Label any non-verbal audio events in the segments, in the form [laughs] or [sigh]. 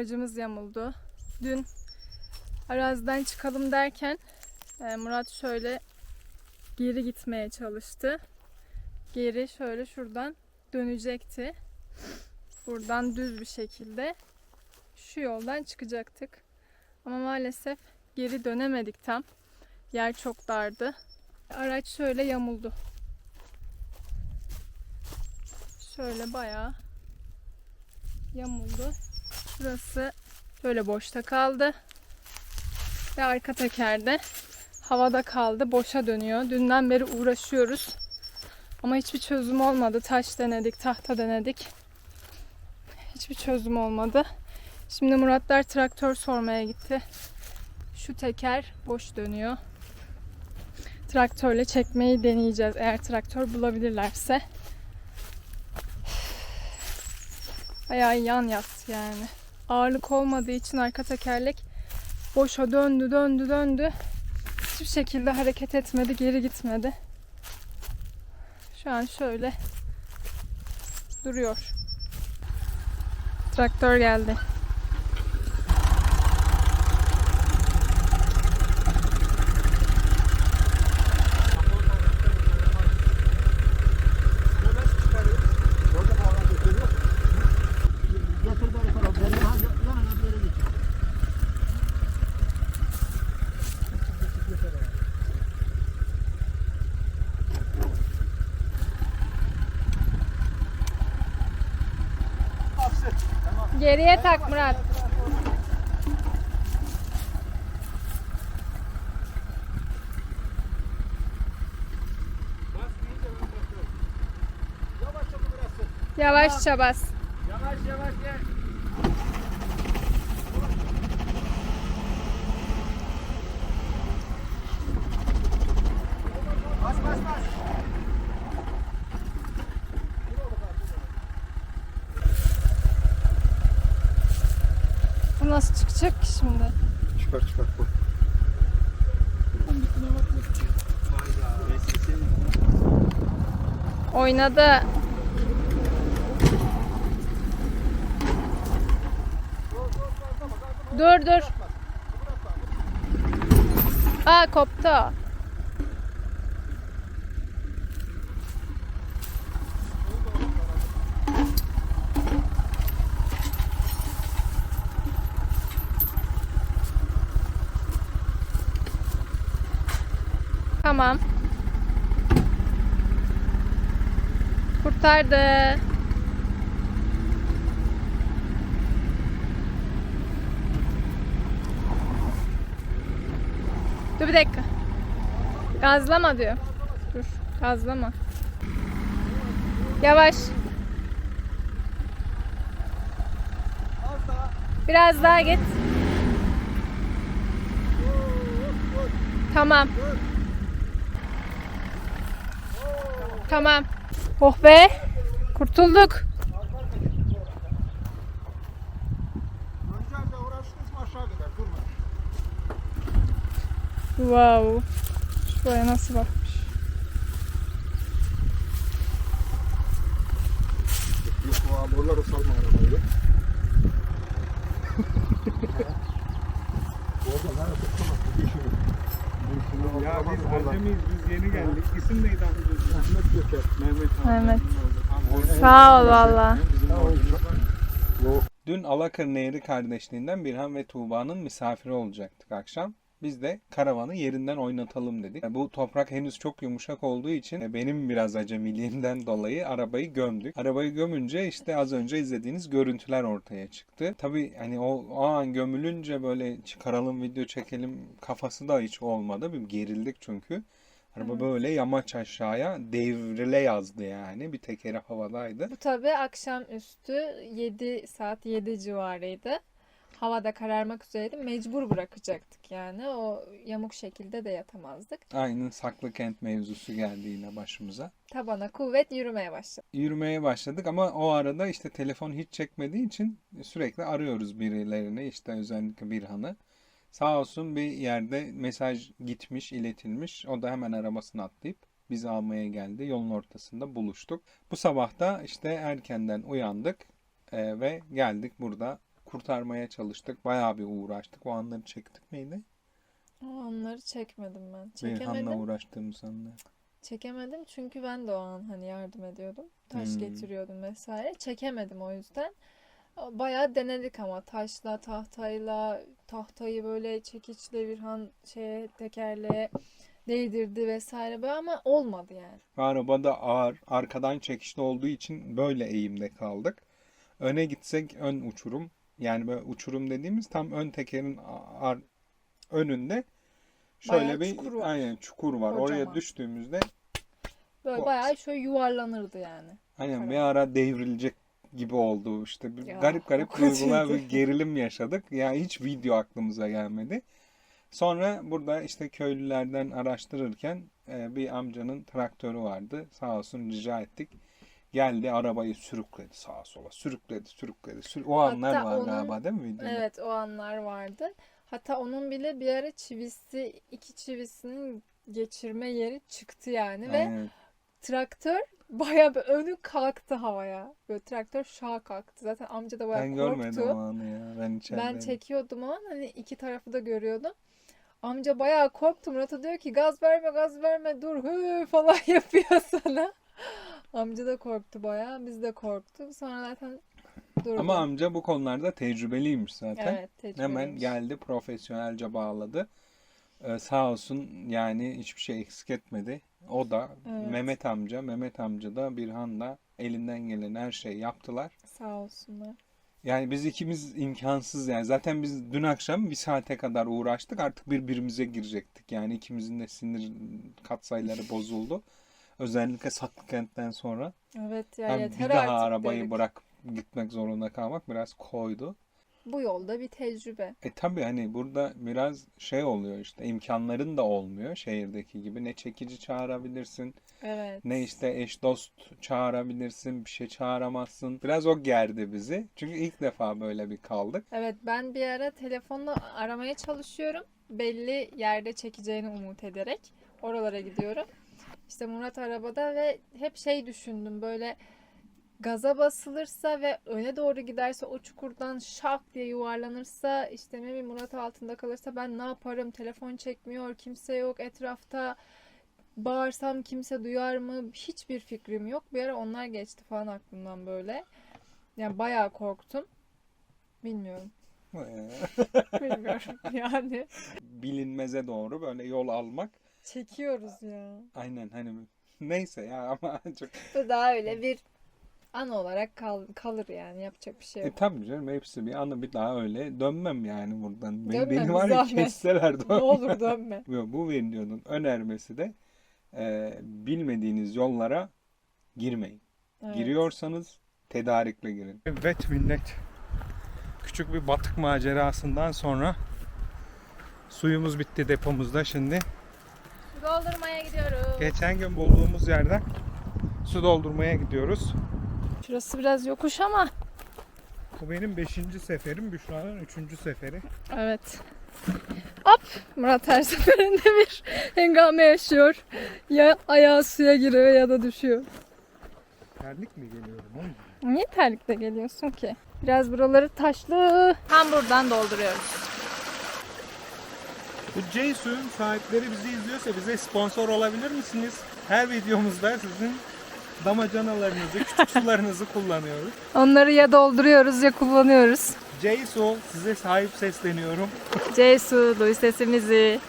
Aracımız yamuldu. Dün araziden çıkalım derken e, Murat şöyle geri gitmeye çalıştı. Geri şöyle şuradan dönecekti. Buradan düz bir şekilde şu yoldan çıkacaktık. Ama maalesef geri dönemedik tam. Yer çok dardı. Araç şöyle yamuldu. Şöyle bayağı yamuldu. Şurası böyle boşta kaldı. Ve arka tekerde havada kaldı. Boşa dönüyor. Dünden beri uğraşıyoruz. Ama hiçbir çözüm olmadı. Taş denedik, tahta denedik. Hiçbir çözüm olmadı. Şimdi Muratlar traktör sormaya gitti. Şu teker boş dönüyor. Traktörle çekmeyi deneyeceğiz eğer traktör bulabilirlerse. Bayağı yan yattı yani. Ağırlık olmadığı için arka tekerlek boşa döndü döndü döndü. Hiçbir şekilde hareket etmedi, geri gitmedi. Şu an şöyle duruyor. Traktör geldi. Geriye tak Murat. Yavaşça bas. Yavaş yavaş gel. Bas bas bas. Bu nasıl çıkacak ki şimdi? Çıkar çıkar koy. Oynadı. Dur dur. Aa koptu. Tamam. Kurtardı. Dur bir dakika. Gazlama diyor. Dur, gazlama. Yavaş. Biraz daha git. Tamam. Tamam. Oh be. Kurtulduk. Wow. Şuraya nasıl bakmış. Yok o amorları salma arabayı. Orada nerede yok. Ya biz acemiyiz biz yeni geldik. İsim neydi abi? Mehmet Sağ ol valla. Dün Alakır Nehri kardeşliğinden Birhan ve Tuğba'nın misafiri olacaktık akşam. Biz de karavanı yerinden oynatalım dedik. Bu toprak henüz çok yumuşak olduğu için benim biraz acemiliğimden dolayı arabayı gömdük. Arabayı gömünce işte az önce izlediğiniz görüntüler ortaya çıktı. Tabii hani o, o an gömülünce böyle çıkaralım video çekelim kafası da hiç olmadı. Bir gerildik çünkü. Araba böyle yamaç aşağıya devrile yazdı yani. Bir tekeri havadaydı. Bu tabi akşamüstü 7 saat 7 civarıydı. Havada kararmak üzereydi. Mecbur bırakacaktık yani. O yamuk şekilde de yatamazdık. Aynen saklı kent mevzusu geldi yine başımıza. Tabana kuvvet yürümeye başladık. Yürümeye başladık ama o arada işte telefon hiç çekmediği için sürekli arıyoruz birilerini işte özellikle Birhan'ı. Sağ olsun bir yerde mesaj gitmiş, iletilmiş. O da hemen arabasına atlayıp bizi almaya geldi. Yolun ortasında buluştuk. Bu sabah da işte erkenden uyandık. Ee, ve geldik burada kurtarmaya çalıştık. Bayağı bir uğraştık. O anları çektik miydi? O anları çekmedim ben. Birhan'la Çekemedim. uğraştığımız anlar. Çekemedim çünkü ben de o an hani yardım ediyordum. Taş Hmm. getiriyordum vesaire. Çekemedim o yüzden. Bayağı denedik ama taşla, tahtayla, tahtayı böyle çekiçle Virhan şeye tekerleğe değdirdi vesaire böyle ama olmadı yani. Araba da ağır. Arkadan çekişli olduğu için böyle eğimde kaldık. Öne gitsek ön uçurum. Yani böyle uçurum dediğimiz tam ön tekerin ar- önünde şöyle Bayağı bir çukur var. aynen çukur var. Kocaman. Oraya düştüğümüzde Böyle bayağı şöyle yuvarlanırdı yani. aynen bir ara devrilecek gibi oldu. İşte bir Ya, garip garip duygular bir gerilim yaşadık. Ya hiç video aklımıza gelmedi. Sonra burada işte köylülerden araştırırken e, bir amcanın traktörü vardı. Sağ olsun rica ettik. Geldi arabayı sürükledi sağa sola. Sürükledi, sürükledi. Sür o anlar Hatta var onun- galiba değil mi videoda? Evet o anlar vardı. Hatta onun bile bir ara çivisi, iki çivisinin geçirme yeri çıktı yani ve Aynen. traktör bayağı bir önü kalktı havaya. Böyle traktör şaha kalktı. Zaten amca da bayağı Ben görmedim o korktu. anı ya. Ben içeride. Ben çekiyordum o an hani iki tarafı da görüyordum. Amca bayağı korktu. Murat'a diyor ki gaz verme gaz verme dur hı falan [laughs] yapıyor sana. Amca da korktu bayağı. Biz de korktuk. Sonra zaten durdu. Ama amca bu konularda tecrübeliymiş zaten. Evet, Hemen tecrübeliymiş. geldi profesyonelce bağladı. Ee, sağ olsun yani hiçbir şey eksik etmedi. O da Evet. Mehmet amca, Mehmet amca da Birhan da elinden gelen her şeyi yaptılar. Sağ olsunlar. Yani biz ikimiz imkansız yani. Zaten biz dün akşam bir saate kadar uğraştık. Artık birbirimize girecektik. Yani ikimizin de sinir katsayıları bozuldu. Özellikle Saklıkent'ten sonra. Evet ya Yani yeter bir daha artık arabayı dedik. bırak gitmek zorunda kalmak biraz koydu. Bu yolda bir tecrübe. E tabii hani burada biraz şey oluyor işte imkanların da olmuyor şehirdeki gibi. Ne çekici çağırabilirsin, Evet. ne işte eş dost çağırabilirsin, bir şey çağıramazsın. Biraz o gerdi bizi. Çünkü ilk defa böyle bir kaldık. Evet ben bir ara telefonla aramaya çalışıyorum. Belli yerde çekeceğini umut ederek oralara gidiyorum. İşte Murat arabada ve hep şey düşündüm böyle gaza basılırsa ve öne doğru giderse o çukurdan şak diye yuvarlanırsa işte ne Murat altında kalırsa ben ne yaparım? Telefon çekmiyor, kimse yok etrafta. Bağırsam kimse duyar mı? Hiçbir fikrim yok. Bir ara onlar geçti falan aklımdan böyle. Yani bayağı korktum. Bilmiyorum. [laughs] Bilmiyorum yani. Bilinmeze doğru böyle yol almak. Çekiyoruz ya. Aynen hani neyse ya ama [laughs] çok... Bu da öyle bir an olarak kal kalır yani yapacak bir şey E yok. tabii canım hepsi bir anı bir daha öyle dönmem yani buradan. Beni, Dönmem, beni var ya kesseler ne dönmem. olur dönme. [laughs] Yok, bu videonun önermesi de e, bilmediğiniz yollara girmeyin. Evet. Giriyorsanız tedarikle girin. Evet millet. Küçük bir batık macerasından sonra suyumuz bitti depomuzda şimdi. Su doldurmaya gidiyoruz. Geçen gün bulduğumuz yerden su doldurmaya gidiyoruz. Şurası biraz yokuş ama. Bu benim 5. seferim, Büşra'nın 3. seferi. Evet. Hop! Murat her [laughs] seferinde bir hengame yaşıyor. Ya ayağı suya giriyor ya da düşüyor. Terlik mi geliyorum oğlum? Niye terlikle geliyorsun ki? Biraz buraları taşlı. Tam buradan dolduruyoruz. Bu J suyun sahipleri bizi izliyorsa bize sponsor olabilir misiniz? Her videomuzda sizin damacanalarınızı, küçük [laughs] sularınızı kullanıyoruz. Onları ya dolduruyoruz ya kullanıyoruz. J su size sahip sesleniyorum. Cesu, duy sesimizi.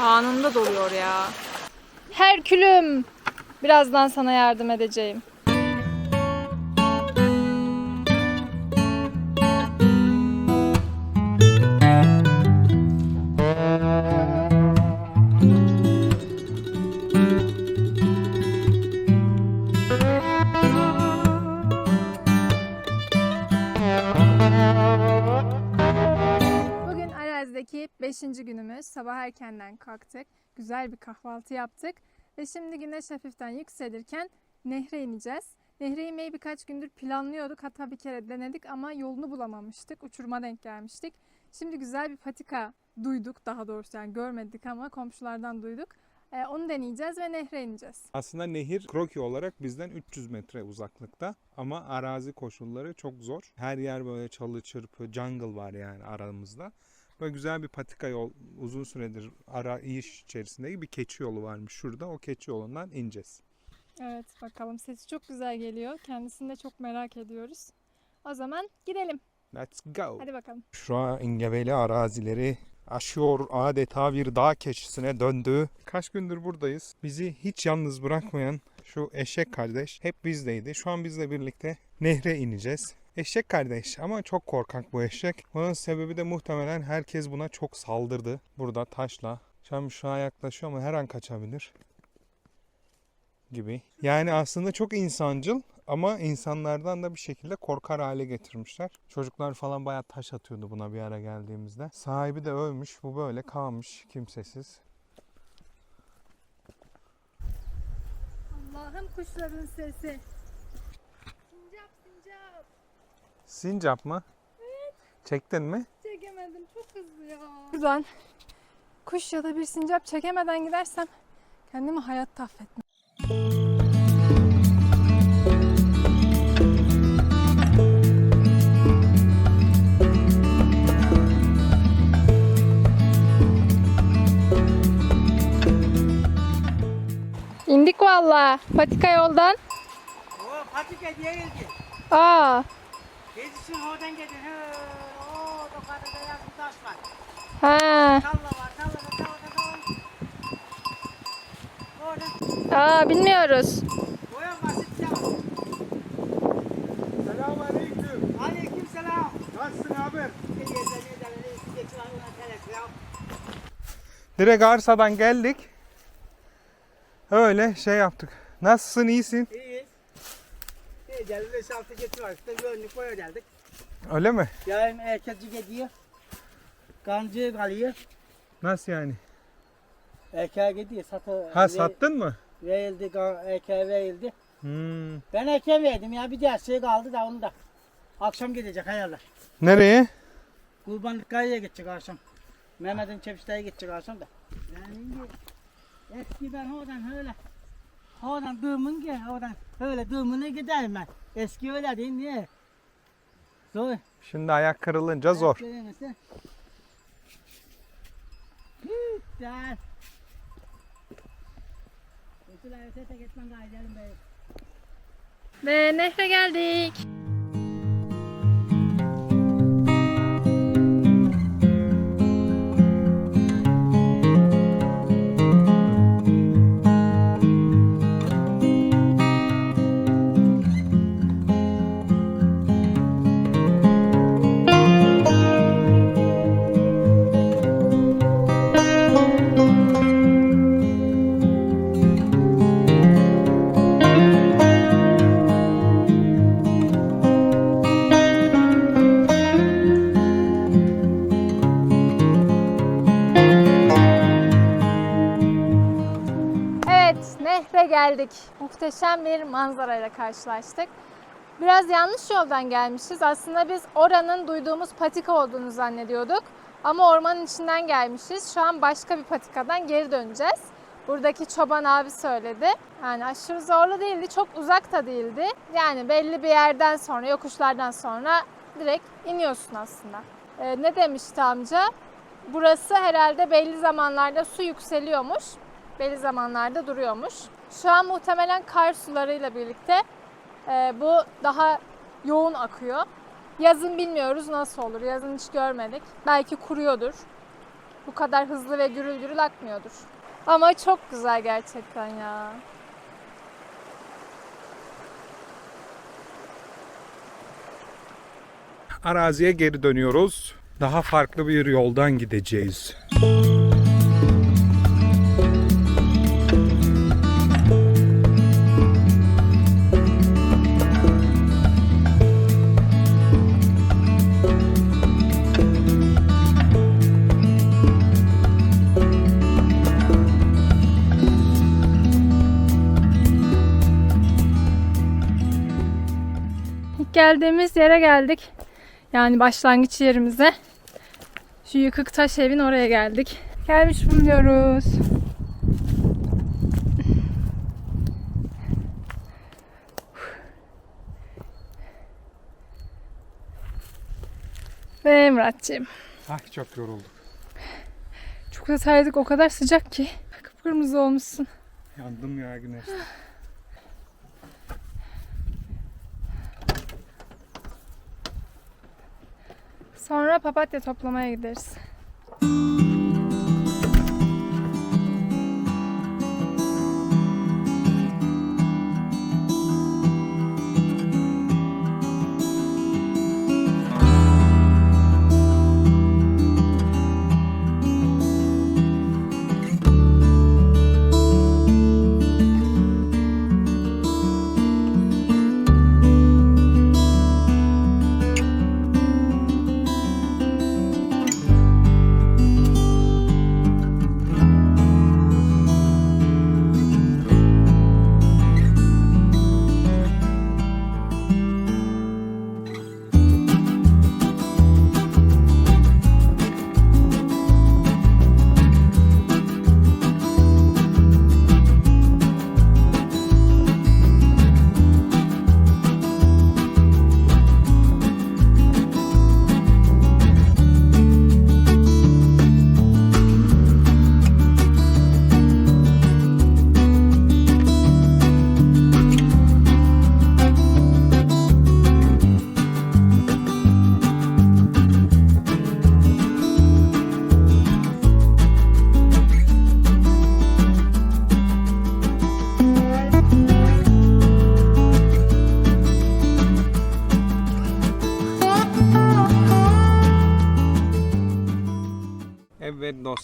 Anında doluyor ya. Herkülüm. Birazdan sana yardım edeceğim. Bugün Araz'daki 5. günümüz. Sabah erkenden kalktık. Güzel bir kahvaltı yaptık. Ve şimdi güneş hafiften yükselirken nehre ineceğiz. Nehre inmeyi birkaç gündür planlıyorduk. Hatta bir kere denedik ama yolunu bulamamıştık. Uçuruma denk gelmiştik. Şimdi güzel bir patika duyduk daha doğrusu yani görmedik ama komşulardan duyduk. Ee, onu deneyeceğiz ve nehre ineceğiz. Aslında nehir kroki olarak bizden 300 metre uzaklıkta ama arazi koşulları çok zor. Her yer böyle çalı çırpı, jungle var yani aramızda. Böyle güzel bir patika yol uzun süredir ara iş içerisindeki bir keçi yolu varmış şurada. O keçi yolundan ineceğiz. Evet bakalım sesi çok güzel geliyor. Kendisini de çok merak ediyoruz. O zaman gidelim. Let's go. Hadi bakalım. Şu an engebeli arazileri aşıyor adeta bir dağ keçisine döndü. Kaç gündür buradayız. Bizi hiç yalnız bırakmayan şu eşek kardeş hep bizdeydi. Şu an bizle birlikte nehre ineceğiz. Eşek kardeş ama çok korkak bu eşek. Bunun sebebi de muhtemelen herkes buna çok saldırdı. Burada taşla. An şu an yaklaşıyor ama her an kaçabilir. Gibi. Yani aslında çok insancıl ama insanlardan da bir şekilde korkar hale getirmişler. Çocuklar falan bayağı taş atıyordu buna bir ara geldiğimizde. Sahibi de ölmüş. Bu böyle kalmış kimsesiz. Allah'ım kuşların sesi. Sincap sincap. Sincap mı? Çektin mi? Çekemedim çok hızlı ya. Buradan kuş ya da bir sincap çekemeden gidersem kendimi hayatta affetmem. İndik valla patika yoldan. O patika diye geldi. Aa, Gezişin oradan geldi. He, o yukarıda beyaz bir taş var. ha. Talla var, tallada, tallada. Orada Aa bilmiyoruz. boya basit ya. Selamünaleyküm. Aleyküm selam. Nasılsın ya. Direkt arsadan geldik. Öyle şey yaptık. Nasılsın iyisin? İyiyiz. Bir geldi, beş altı geçiyor. İşte gönlük boya geldik. Öyle mi? Yarın erkekci gidiyor. Kancı kalıyor. Nasıl yani? Erkeğe gidiyor, satı. Ha sattın mı? Verildi, ka- erkeğe verildi. Hmm. Ben erkeğe verdim ya, bir diğer şey kaldı da onu da. Akşam gidecek hayaller. Nereye? Kurbanlık Kaya'ya gidecek akşam. Mehmet'in çepişteye gidecek akşam da. Yani eskiden oradan öyle. Oradan dığımın ki oradan öyle dığımına giderim ben. Eski öyle değil niye? Zor. Şimdi ayak kırılınca zor. Göremezsin. Güzel. Ve nehre geldik. Evet, nehre geldik. Muhteşem bir manzarayla karşılaştık. Biraz yanlış yoldan gelmişiz. Aslında biz oranın duyduğumuz patika olduğunu zannediyorduk. Ama ormanın içinden gelmişiz. Şu an başka bir patikadan geri döneceğiz. Buradaki çoban abi söyledi. Yani aşırı zorlu değildi, çok uzak da değildi. Yani belli bir yerden sonra, yokuşlardan sonra direkt iniyorsun aslında. Ee, ne demişti amca? Burası herhalde belli zamanlarda su yükseliyormuş belli zamanlarda duruyormuş. Şu an muhtemelen kar sularıyla birlikte e, bu daha yoğun akıyor. Yazın bilmiyoruz nasıl olur. Yazın hiç görmedik. Belki kuruyordur. Bu kadar hızlı ve gürül gürül akmıyordur. Ama çok güzel gerçekten ya. Araziye geri dönüyoruz. Daha farklı bir yoldan gideceğiz. İlk geldiğimiz yere geldik. Yani başlangıç yerimize. Şu yıkık taş evin oraya geldik. Gelmiş bulunuyoruz. Ve Murat'cığım. Ah çok yorulduk. Çok da terledik o kadar sıcak ki. Kıpkırmızı olmuşsun. Yandım ya güneşte. Sonra papatya toplamaya gideriz.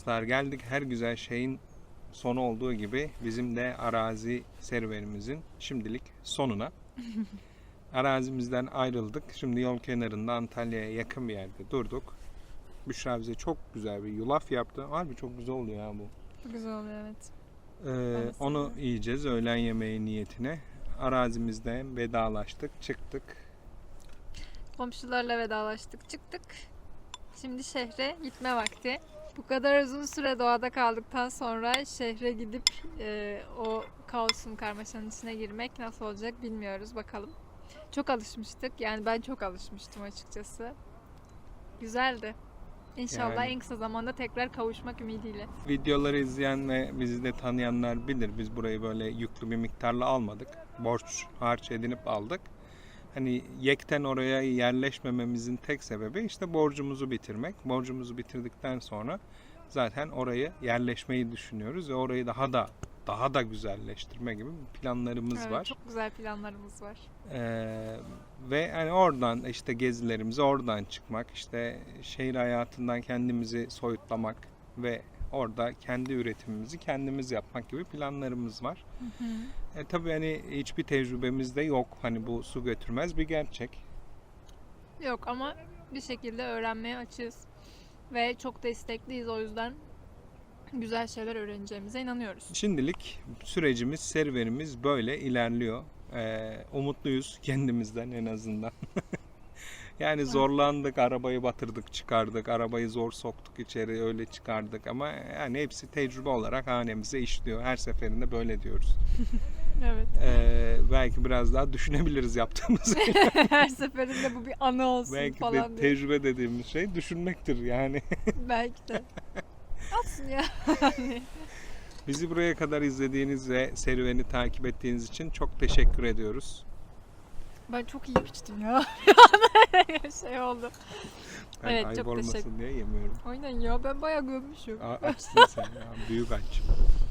Dostlar geldik her güzel şeyin sonu olduğu gibi bizim de arazi serüvenimizin şimdilik sonuna. [laughs] Arazimizden ayrıldık. Şimdi yol kenarında Antalya'ya yakın bir yerde durduk. Büşra bize çok güzel bir yulaf yaptı. Harbi çok güzel oluyor ya bu. Çok güzel oluyor evet. Ee, onu yiyeceğiz öğlen yemeği niyetine. Arazimizden vedalaştık, çıktık. Komşularla vedalaştık çıktık. Şimdi şehre gitme vakti. Bu kadar uzun süre doğada kaldıktan sonra şehre gidip e, o kaosun karmaşanın içine girmek nasıl olacak bilmiyoruz bakalım. Çok alışmıştık yani ben çok alışmıştım açıkçası. Güzeldi. İnşallah Yani- en kısa zamanda tekrar kavuşmak ümidiyle. Videoları izleyen ve bizi de tanıyanlar bilir. Biz burayı böyle yüklü bir miktarla almadık. Borç harç edinip aldık. Hani yekten oraya yerleşmememizin tek sebebi işte borcumuzu bitirmek. Borcumuzu bitirdikten sonra zaten orayı yerleşmeyi düşünüyoruz ve orayı daha da daha da güzelleştirme gibi planlarımız Evet, var. Çok güzel planlarımız var. Ee, ve hani oradan işte gezilerimizi oradan çıkmak, işte şehir hayatından kendimizi soyutlamak ve orada kendi üretimimizi kendimiz yapmak gibi planlarımız var. E, tabii hani hiçbir tecrübemiz de yok. Hani bu su götürmez bir gerçek. Yok ama bir şekilde öğrenmeye açığız. Ve çok da istekliyiz o yüzden güzel şeyler öğreneceğimize inanıyoruz. Şimdilik sürecimiz, serüvenimiz böyle ilerliyor. Ee, umutluyuz [laughs] kendimizden en azından. [laughs] yani zorlandık, arabayı batırdık, çıkardık, arabayı zor soktuk içeri, öyle çıkardık ama yani hepsi tecrübe olarak hanemize işliyor. Her seferinde böyle diyoruz. [laughs] Evet. Ee, belki biraz daha düşünebiliriz yaptığımızı. [laughs] Her seferinde bu bir anı olsun belki de falan diye. tecrübe dediğimiz şey düşünmektir yani. [laughs] Belki de. Olsun ya. Bizi buraya kadar izlediğiniz ve serüveni takip ettiğiniz için çok teşekkür ediyoruz. Ben çok iyi içtim ya. [laughs] şey oldu. Ben Evet, ayıp çok olmasın teşekkür- diye yemiyorum. Aynen ya ben bayağı gömmüşüm. Aa, açsın sen ya. Büyük aç.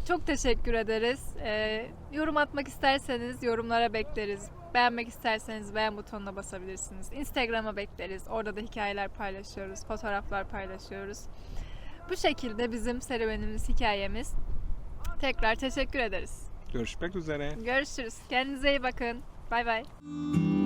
Çok teşekkür ederiz. Ee, yorum atmak isterseniz yorumlara bekleriz. Beğenmek isterseniz beğen butonuna basabilirsiniz. Instagram'a bekleriz. Orada da hikayeler paylaşıyoruz, fotoğraflar paylaşıyoruz. Bu şekilde bizim serüvenimiz, hikayemiz. Tekrar teşekkür ederiz. Görüşmek üzere. Görüşürüz. Kendinize iyi bakın. Bye bye.